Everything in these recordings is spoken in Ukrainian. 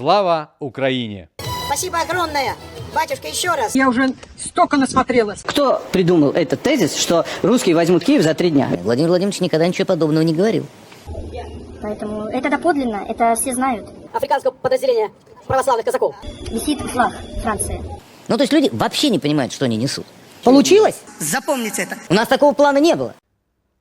Слава Україні! Спасибо огромное, батюшка, еще раз. Я уже столько насмотрелась. Кто придумал этот тезис, что русские возьмут Киев за три дня? Владимир Владимирович никогда ничего подобного не говорил. Поэтому это доподлинно, это все знают. Африканского подразделения православных казаков. Висит флаг Франции. Ну, то есть люди вообще не понимают, что они несут. Получилось? Запомните это. У нас такого плана не было.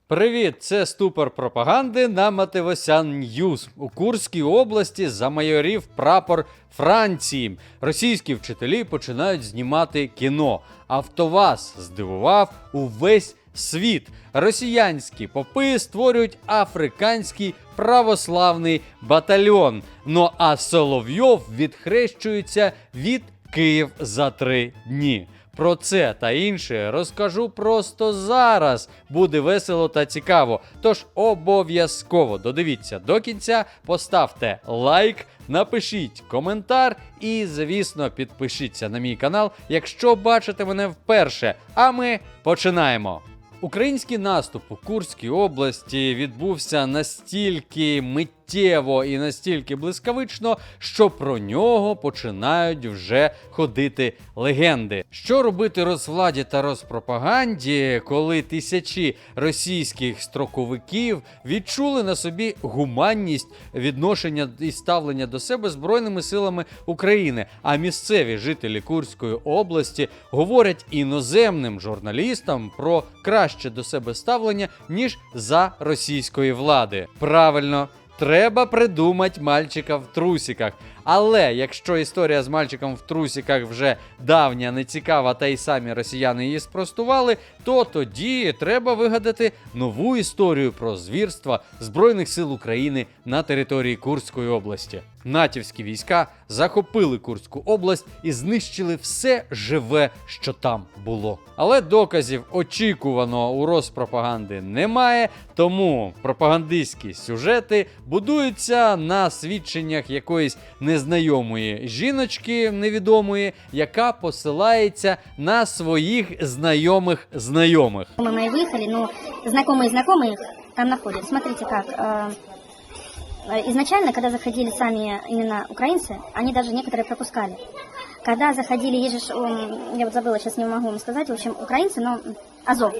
Привіт, це ступор пропаганди на Матевосян Ньюз. У Курській області замайорів прапор Франції. Російські вчителі починають знімати кіно. Автоваз здивував увесь світ. Росіянські попи створюють африканський православний батальйон. Ну а Соловйов відхрещується від Київ за три дні. Про це та інше розкажу просто зараз. Буде весело та цікаво. Тож обов'язково додивіться до кінця, поставте лайк, напишіть коментар і, звісно, підпишіться на мій канал, якщо бачите мене вперше. А ми починаємо. Український наступ у Курській області відбувся настільки миттєво і настільки блискавично, що про нього починають вже ходити легенди. Що робити розвладі та розпропаганді, коли тисячі російських строковиків відчули на собі гуманність відношення і ставлення до себе збройними силами України? А місцеві жителі Курської області говорять іноземним журналістам про краще до себе ставлення ніж за російської влади. Правильно. Треба придумати мальчика в трусіках. Але якщо історія з мальчиком в трусіках вже давня, нецікава, та й самі росіяни її спростували, то тоді треба вигадати нову історію про звірства Збройних сил України на території Курської області. Натівські війська захопили Курську область і знищили все живе, що там було. Але доказів очікуваного у розпропаганди немає, тому пропагандистські сюжети будуються на свідченнях якоїсь незнайомої жіночки невідомої, яка посилається на своїх знайомих знайомих. Мы мои выехали, но знакомые знакомые там находят. Смотрите как. э, э, Изначально, когда заходили сами именно украинцы, они даже некоторые пропускали. Когда заходили, есть же, ж, м, я вот забыла, сейчас не могу вам сказать, в общем, украинцы, но Азов,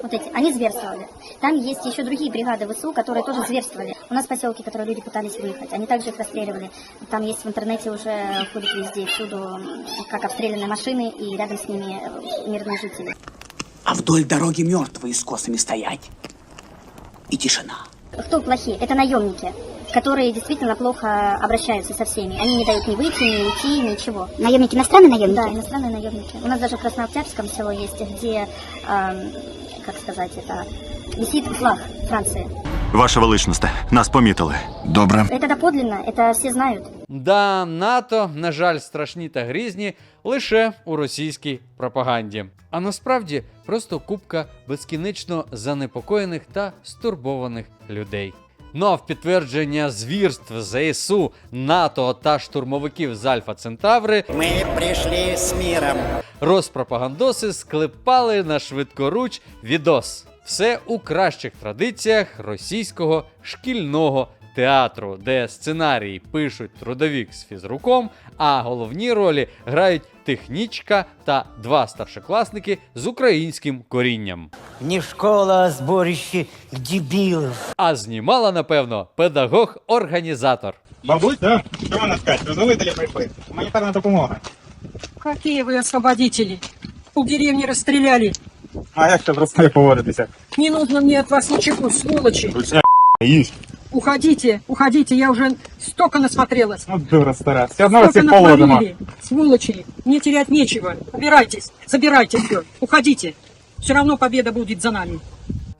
вот эти, они зверствовали. Там есть еще другие бригады ВСУ, которые тоже зверствовали. У нас поселки, которые люди пытались выехать, они также их расстреливали. Там есть в интернете уже ходит везде, всюду, как обстрелянные машины и рядом с ними э, мирные жители. а вдоль дороги мертвые с косами стоять. И тишина. Кто плохие? Это наемники, которые действительно плохо обращаются со всеми. Они не дают ни выйти, ни уйти, ничего. Наемники иностранные наемники? Да, иностранные наемники. У нас даже в Краснооктябрьском село есть, где, эм, как сказать это, висит флаг Франции. Ваша величність, нас помітили. Добре. Это доподлинно, это все знают. Да, НАТО, на жаль, страшні та грізні лише у російській пропаганді. А насправді просто купка безкінечно занепокоєних та стурбованих людей. Ну а в підтвердження звірств ЗСУ, НАТО та штурмовиків з Альфа Центаври ми прийшли з міром. розпропагандоси склепали на швидкоруч відос. Все у кращих традиціях російського шкільного театру, де сценарії пишуть трудовік з фізруком, а головні ролі грають технічка та два старшокласники з українським корінням. Не школа, а сборище дебилов. А знімала, напевно, педагог-організатор. Бабусь, да? Що вона скаже? Трудовителі прийшли. Гуманітарна допомога. Какие вы освободители? У деревни расстреляли. А як це просто поводитися? Не нужно мне от вас ничего, сволочи. Ручня їсть. Уходите, уходите, я уже столько насмотрелась. Ну, дура стара. Все всіх положимо. натворили. Сволочи, мне терять нечего. Убирайтесь, забирайте все, уходите. Все равно победа будет за нами.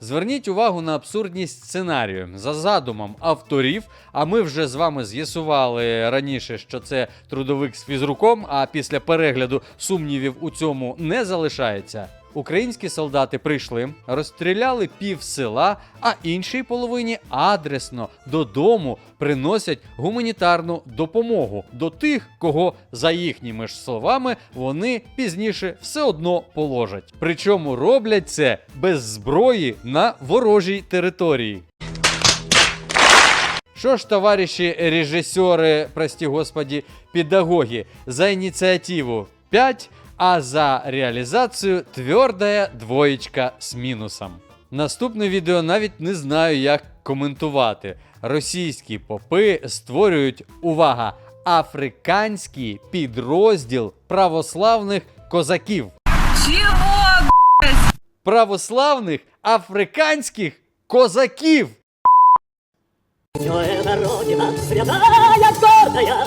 Зверніть увагу на абсурдність сценарію за задумом авторів. А ми вже з вами з'ясували раніше, що це трудовик з фізруком. А після перегляду сумнівів у цьому не залишається. Українські солдати прийшли, розстріляли пів села, а іншій половині адресно додому приносять гуманітарну допомогу до тих, кого за їхніми ж словами вони пізніше все одно положать. Причому роблять це без зброї на ворожій території. Що ж, товариші режисери, прості господі, педагоги, за ініціативу 5, а за реалізацію твердая двоєчка з мінусом. Наступне відео навіть не знаю, як коментувати. Російські попи створюють увага! Африканський підрозділ православних козаків. Чего? Православних африканських козаків. Это родина святая, гордая,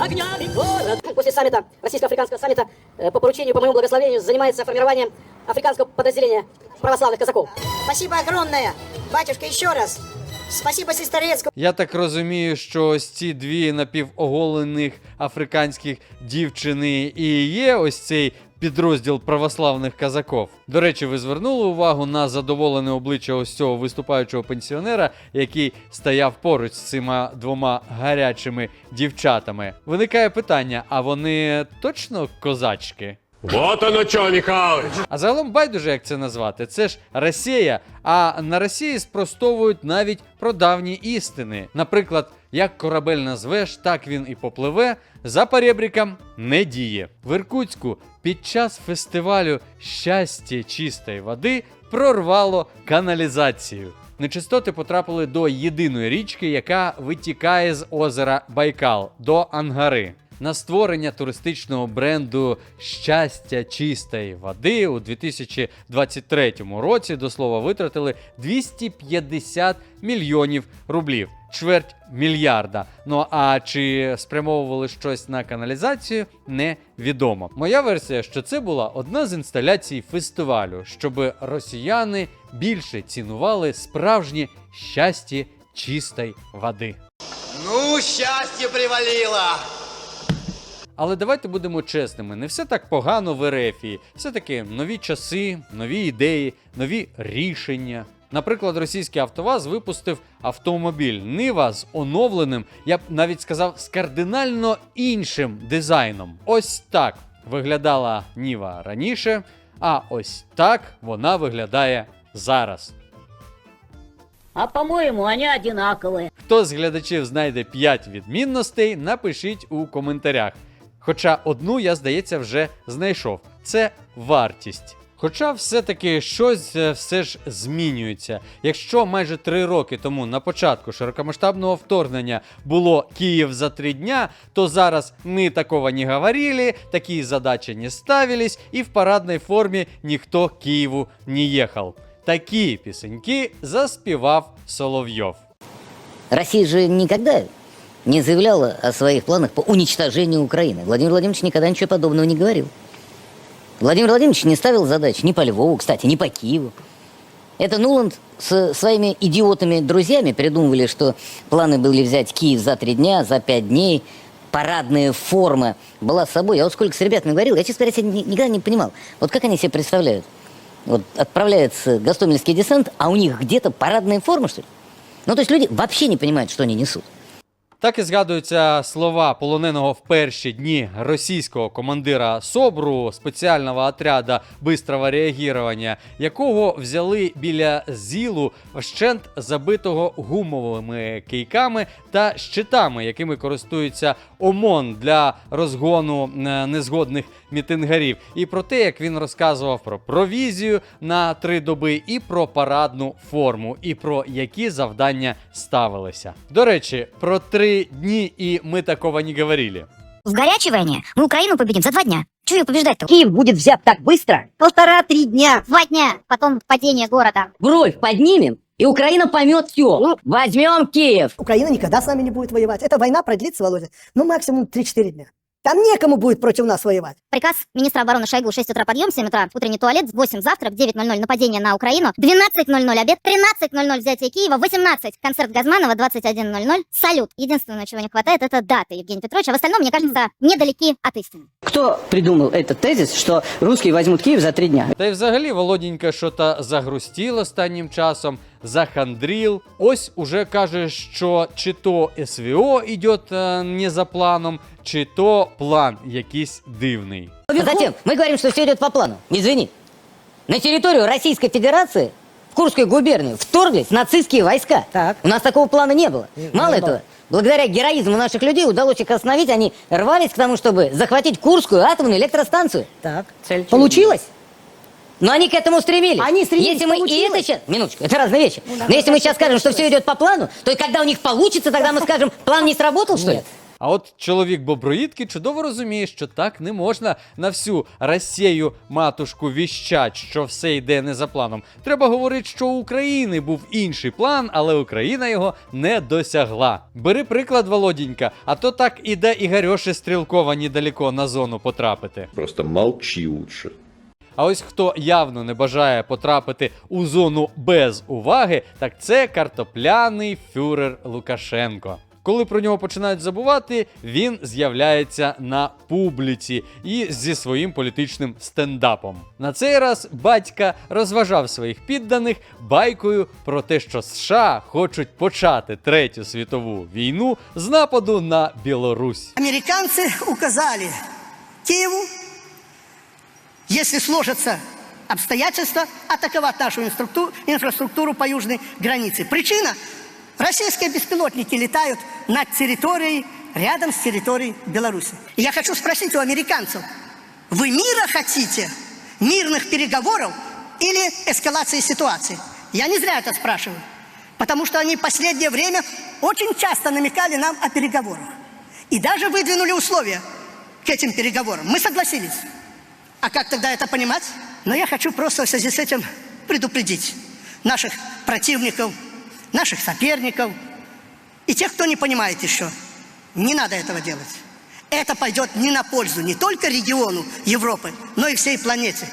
огнями город. После саммита, российско-африканского саммита, э, по поручению, по моему благословению, занимается формированием африканского подразделения православных казаков. Спасибо огромное, батюшка, еще раз. Спасибо сестрорецку. Я так розумію, що ось ці дві напівоголених африканських дівчини і є ось цей підрозділ православних казаків. До речі, ви звернули увагу на задоволене обличчя ось цього виступаючого пенсіонера, який стояв поруч з цими двома гарячими дівчатами. Виникає питання: а вони точно козачки? Вот оно что, Михалыч! А загалом байдуже, як це назвати. Це ж Росія. А на Росії спростовують навіть про давні істини. Наприклад, як корабель назвеш, так він і попливе. За перебріком не діє. В Іркутську під час фестивалю щастя чистої води прорвало каналізацію. Нечистоти потрапили до єдиної річки, яка витікає з озера Байкал до Ангари. На створення туристичного бренду щастя чистої води у 2023 році до слова витратили 250 мільйонів рублів, чверть мільярда. Ну а чи спрямовували щось на каналізацію, невідомо. Моя версія, що це була одна з інсталяцій фестивалю, щоб росіяни більше цінували справжнє щастя чистої води. Ну, счастье привалило! Але давайте будемо чесними, не все так погано в Ерефії. Все-таки нові часи, нові ідеї, нові рішення. Наприклад, російський Автоваз випустив автомобіль Нива з оновленим, я б навіть сказав, з кардинально іншим дизайном. Ось так виглядала Ніва раніше, а ось так вона виглядає зараз. А по-моему, они одинаковые. Хто з глядачів знайде 5 відмінностей, напишіть у коментарях. Хоча одну я, здається, вже знайшов. Це вартість. Хоча все-таки щось е, все ж змінюється. Якщо майже три роки тому на початку широкомасштабного вторгнення було Київ за три дня, то зараз ми такого не говорили, такі задачі не ставились, і в парадній формі ніхто Києву не їхав. Такі пісеньки заспівав Соловйов. Россия же никогда не заявляла о своих планах по уничтожению Украины. Владимир Владимирович никогда ничего подобного не говорил. Владимир Владимирович не ставил задач ни по Львову, кстати, ни по Киеву. Это Нуланд со своими идиотами-друзьями придумывали, что планы были взять Киев за три дня, за пять дней. Парадная форма была с собой. Я вот сколько с ребятами говорил, я, честно говоря, ни- никогда не понимал. Вот как они себе представляют? Вот отправляется Гастомельский десант, а у них где-то парадная форма, что ли? Ну, то есть люди вообще не понимают, что они несут. Так і згадуються слова полоненого в перші дні російського командира СОБРу спеціального отряда бистрого реагування, якого взяли біля зілу вщент забитого гумовими кийками та щитами, якими користується ОМОН для розгону е, незгодних мітингарів, і про те, як він розказував про провізію на три доби, і про парадну форму, і про які завдання ставилися. До речі, про три дні і ми такого не говорили. В горячей войне мы Украину победим за два дня. Чего ее побеждать-то? Киев будет взят так быстро. Полтора-три дня. Два дня, потом падение города. Бровь поднимем, и Украина поймет все. Возьмем Киев. Украина никогда с нами не будет воевать. Эта война продлится, Володя, ну максимум 3-4 дня. Там некому будет против нас воевать. Приказ министра обороны Шойгу 6 утра подъем, 7 утра утренний туалет, 8 завтрак, 9.00 нападение на Украину, 12.00 обед, 13.00 взятие Киева, 18 концерт Газманова, 21.00 салют. Единственное, чего не хватает, это дата Евгения Петровича. В остальном, мне кажется, недалеки от истины. Кто придумал этот тезис, что русские возьмут Киев за три дня? Та й взагалі Володінька що-то загрустів останнім часом, захандріл. Ось уже каже, що чи то СВО йде не за планом, чи то план якийсь дивний. Затем мы говорим, что все идет по плану. Извини. На территорию Российской Федерации Курскую губернию вторглись нацистские войска. Так. У нас такого плана не было. Мало не этого, было. благодаря героизму наших людей удалось их остановить. Они рвались к тому, чтобы захватить Курскую атомную электростанцию. Так. Цель Получилось? Но они к этому стремились. Они стремились, Если мы и получилось. это сейчас... Минуточку, это разные вещи. Но если мы сейчас скажем, что все идет по плану, то и когда у них получится, тогда мы скажем, план не сработал, что ли? Нет. А от чоловік Боброїдки чудово розуміє, що так не можна на всю Росію матушку віщать, що все йде не за планом. Треба говорити, що у України був інший план, але Україна його не досягла. Бери приклад, Володінька, а то так іде Ігорьоші Стрілкова недалеко на зону потрапити. Просто молчи лучше. А ось хто явно не бажає потрапити у зону без уваги, так це картопляний фюрер Лукашенко. Коли про нього починають забувати, він з'являється на публіці і зі своїм політичним стендапом. На цей раз батька розважав своїх підданих байкою про те, що США хочуть почати третю світову війну з нападу на Білорусь. Американцы указали Киеву, если сложатся обстоятельства, атаковать нашу инструкту- инфраструктуру по южной границе. Причина – российские беспилотники летают над территорией, рядом с территорией Беларуси. И я хочу спросить у американцев, вы мира хотите, мирных переговоров или эскалации ситуации? Я не зря это спрашиваю, потому что они в последнее время очень часто намекали нам о переговорах. И даже выдвинули условия к этим переговорам. Мы согласились. А как тогда это понимать? Но я хочу просто в связи с этим предупредить наших противников, наших соперников и тех, кто не понимает еще. Не надо этого делать. Это пойдет не на пользу не только региону Европы, но и всей планете.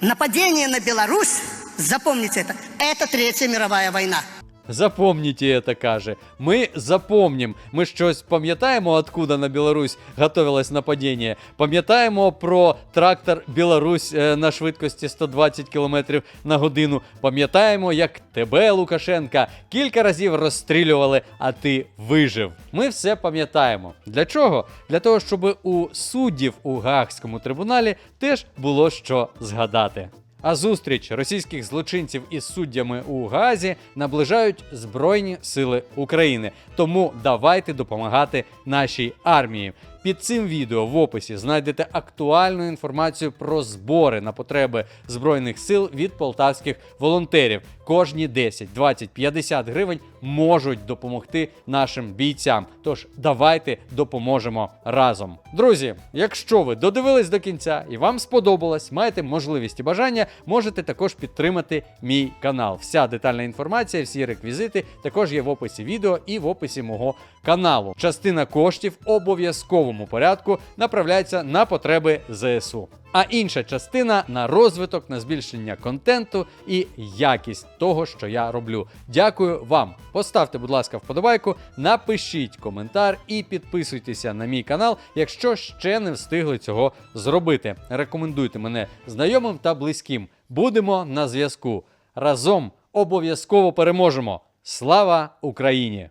Нападение на Беларусь, запомните это, это Третья мировая война. Запомніть это, каже. Ми запомнім. Ми щось пам'ятаємо, откуда на Білорусь готовилось нападіння. Пам'ятаємо про трактор Білорусь е, на швидкості 120 км на годину. Пам'ятаємо, як тебе, Лукашенка, кілька разів розстрілювали, а ти вижив. Ми все пам'ятаємо. Для чого? Для того, щоб у суддів у Гаагському трибуналі теж було що згадати. А зустріч російських злочинців із суддями у Газі наближають Збройні Сили України. Тому давайте допомагати нашій армії. Під цим відео в описі знайдете актуальну інформацію про збори на потреби збройних сил від полтавських волонтерів. Кожні 10, 20, 50 гривень можуть допомогти нашим бійцям. Тож давайте допоможемо разом. Друзі, якщо ви додивились до кінця і вам сподобалось, маєте можливість і бажання, можете також підтримати мій канал. Вся детальна інформація, всі реквізити також є в описі відео і в описі мого каналу. Частина коштів в обов'язковому порядку направляється на потреби ЗСУ. А інша частина на розвиток, на збільшення контенту і якість того, що я роблю. Дякую вам. Поставте, будь ласка, вподобайку, напишіть коментар і підписуйтеся на мій канал, якщо ще не встигли цього зробити. Рекомендуйте мене знайомим та близьким. Будемо на зв'язку. Разом обов'язково переможемо. Слава Україні!